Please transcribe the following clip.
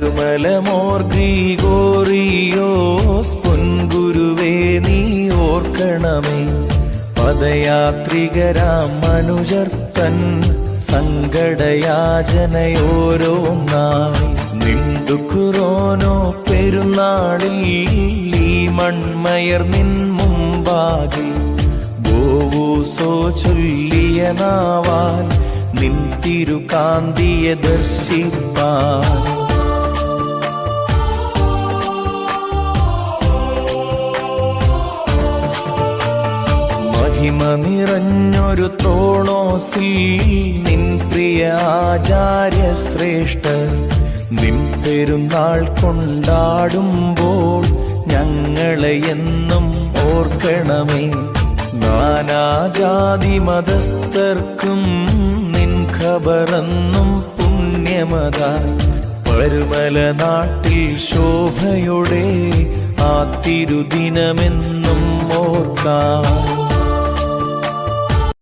മലമോർ ഗ്രീഗോറിയോസ് പൊൻഗുരുവേ നീ ഓർക്കണമേ. പദയാത്രികരാം മനുജർത്തൻ സങ്കടയാചനയോരോന്നായി. നിണ്ടുക്കുറോനോ പെരുന്നാളിൽ ഈ മൺമയർ നിൻ മുമ്പാകെ. ഗോവൂസോ ചൊല്ലിയ നാവാൻ നിൻ തിരുകാന്തിയെ ദർശിപ്പാൻ. മഹിമ നിറഞ്ഞൊരു ത്രോണോസിൽ നിൻ പ്രിയ ആചാര്യ ശ്രേഷ്ഠ നിൻ പെരുന്നാൾ കൊണ്ടാടുമ്പോൾ ഞങ്ങളെ എന്നും ഓർക്കണമേ. നാനാജാതി മതസ്ഥർക്കും നിൻ ഖബറെന്നും പുണ്യമത. പരുമല നാട്ടിൽ ശോഭയുടെ ആ തിരുദിനമെന്നും ഓർക്കാം.